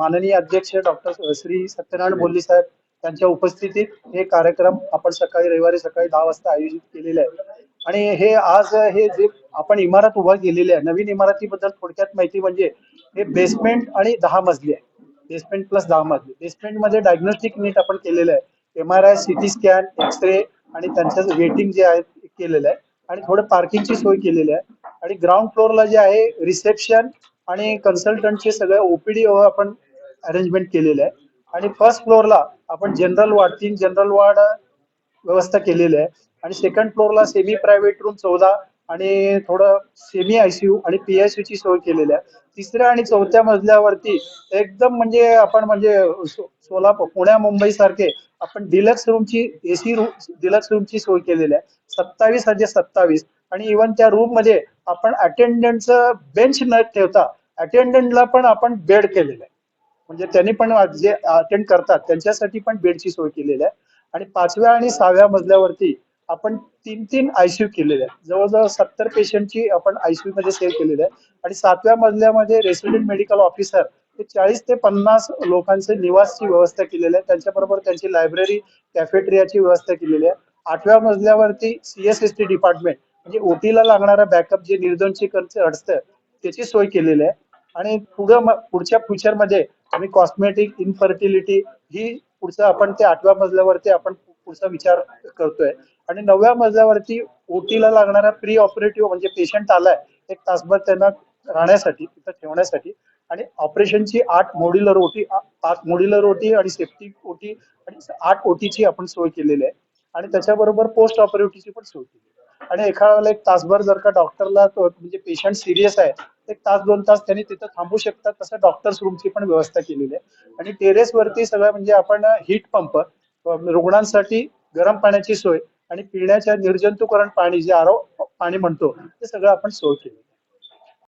माननीय अध्यक्ष डॉक्टर श्री सत्यनारायण बोल्ली साहेब त्यांच्या उपस्थितीत हे कार्यक्रम आपण सकाळी रविवारी सकाळी दहा वाजता आयोजित केलेले आहे. आणि हे आज हे जे आपण इमारत उभा केलेली आहे नवीन इमारतीबद्दल थोडक्यात माहिती म्हणजे हे बेसमेंट आणि दहा मजली आहे. बेसमेंट प्लस दहा मजली. बेसमेंटमध्ये डायग्नोस्टिक नीट आपण केलेलं आहे. M R I CT scan X-ray आणि त्यांचं वेटिंग जे आहे केलेलं आहे. आणि थोडं पार्किंगची सोय केलेली आहे. आणि ग्राउंड फ्लोअरला जे आहे रिसेप्शन आणि कन्सल्टंटचे सगळं ओपीडी आपण अरेंजमेंट केलेलं आहे. आणि फर्स्ट फ्लोअरला आपण जनरल वार्ड तीन जनरल वार्ड व्यवस्था केलेली आहे. आणि सेकंड फ्लोअरला सेमी प्रायव्हेट रूम चौदा आणि थोडं सेमी आयसीयू आणि पीआयसीयू ची सोय केलेली आहे. तिसऱ्या आणि चौथ्या मजल्यावरती एकदम म्हणजे आपण म्हणजे सोलापूर पुण्या मुंबई सारखे आपण डिलक्स रूमची एसी रूम डिलक्स रूमची सोय केलेली आहे. सत्तावीस हजार सत्तावीस आणि इव्हन त्या रूममध्ये आपण अटेंडंटचं बेंच न ठेवता अटेंडंटला पण आपण बेड केलेलं आहे. म्हणजे त्यांनी पण जे अटेंड करतात त्यांच्यासाठी पण बेडची सोय केलेली आहे. आणि पाचव्या आणि सहाव्या मजल्यावरती आपण तीन तीन आयसीयू केलेले आहे जवळजवळ सत्तर पेशंटची आपण आयसीयू मध्ये सेव्ह केलेली आहे आणि सातव्या मजल्यामध्ये रेसिडेंट मेडिकल ऑफिसर हे चाळीस ते पन्नास लोकांचे निवासची व्यवस्था केलेली आहे. त्यांच्याबरोबर त्यांची लायब्ररी कॅफेटेरियाची व्यवस्था केलेली आहे. आठव्या मजल्यावरती सीएसएसटी डिपार्टमेंट म्हणजे ओटीला लागणारा बॅकअप जे निर्दोनची खर्च असतं त्याची सोय केलेली आहे. आणि पुढं पुढच्या फ्युचरमध्ये आम्ही कॉस्मेटिक इनफर्टिलिटी ही पुढचं आपण ते आठव्या मजल्यावरती आपण पुढचा विचार करतोय. आणि नवव्या मजल्यावरती ओटीला लागणारा प्री ऑपरेटिव्ह म्हणजे पेशंट आलाय एक तासभर त्यांना राहण्यासाठी तिथं ठेवण्यासाठी. आणि ऑपरेशनची आठ मोड्युलर ओटी पाच मोड्युलर ओटी आणि सेफ्टी ओटी आणि आठ ओटीची आपण सोय केलेली आहे. आणि त्याच्याबरोबर पोस्ट ऑपरेटिव्हची पण सोय केली आणि एखाद्या वेळेला एक तासभर जर का डॉक्टरला म्हणजे पेशंट सिरियस आहे एक तास दोन तास त्यांनी तिथं थांबू शकतात तसं डॉक्टर्स रूमची पण व्यवस्था केलेली आहे. आणि टेरेस वरती सगळं म्हणजे आपण हीट पंप रुग्णांसाठी गरम पाण्याची सोय आणि पिण्याच्या निर्जंतुकरण पाणी जे आरो पाणी म्हणतो ते सगळं आपण सोय केली.